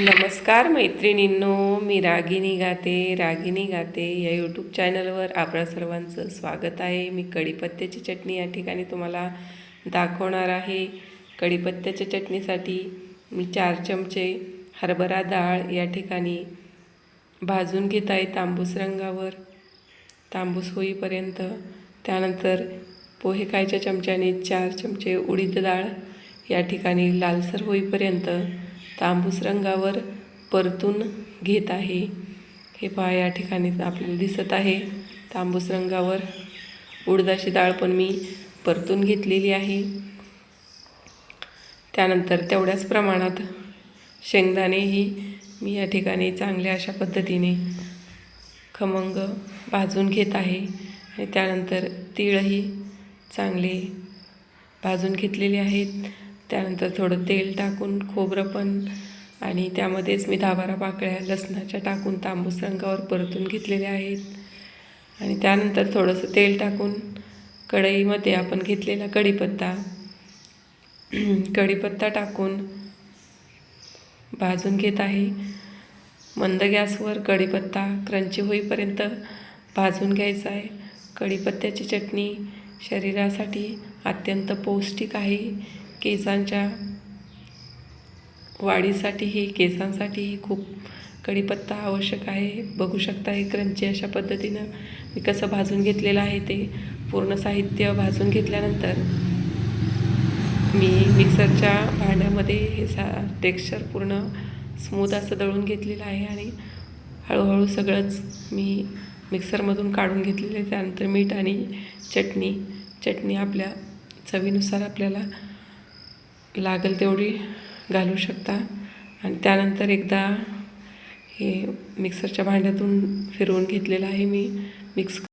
नमस्कार मैत्रिणींनो मी रागिनी गाते रागिनी गाते. या यूट्यूब चॅनलवर आपल्या सर्वांचं स्वागत आहे. मी कढीपत्त्याची चटणी या ठिकाणी तुम्हाला दाखवणार आहे. कढीपत्त्याच्या चटणीसाठी मी चार चमचे हरभरा डाळ या ठिकाणी भाजून घेत आहे तांबूस रंगावर. तांबूस होईपर्यंत त्यानंतर पोहे खायच्या चमच्याने चार चमचे उडीद डाळ या ठिकाणी लालसर होईपर्यंत तांबूस रंगावर परतून घेत आहे. हे पहा या ठिकाणी आपल्याला दिसत आहे. तांबूस रंगावर उडदाची डाळ पण मी परतून घेतलेली आहे. त्यानंतर तेवढ्याच प्रमाणात शेंगदाणेही मी या ठिकाणी चांगल्या अशा पद्धतीने खमंग भाजून घेत आहे. आणि त्यानंतर तीळही चांगले भाजून घेतलेले आहेत. त्यानंतर थोडं तेल टाकून खोबरं पण आणि त्यामध्येच मी दहा बारा पाकळ्या लसणाच्या टाकून तांबूस रंगावर परतून घेतलेल्या आहेत. आणि त्यानंतर थोडंसं तेल टाकून कढईमध्ये आपण घेतलेला कढीपत्ता कढीपत्ता टाकून भाजून घेत आहे. मंद गॅसवर कढीपत्ता क्रंची होईपर्यंत भाजून घ्यायचा आहे. कढीपत्त्याची चटणी शरीरासाठी अत्यंत पौष्टिक आहे. केसांच्या वाढीसाठीही केसांसाठीही खूप कढीपत्ता आवश्यक आहे. बघू शकता हे क्रंची अशा पद्धतीनं मी कसं भाजून घेतलेलं आहे ते. पूर्ण साहित्य भाजून घेतल्यानंतर मी मिक्सरच्या भांड्यामध्ये हे सा टेक्स्चर पूर्ण स्मूथ असं दळून घेतलेलं आहे आणि हळूहळू सगळंच मी मिक्सरमधून काढून घेतलेलं आहे. त्यानंतर मीठ आणि चटणी. चटणी आपल्या चवीनुसार आपल्याला लागेल तेवढी घालू शकता. आणि त्यानंतर एकदा हे मिक्सरच्या भांड्यातून फिरवून घेतलेलं आहे मी. मिक्स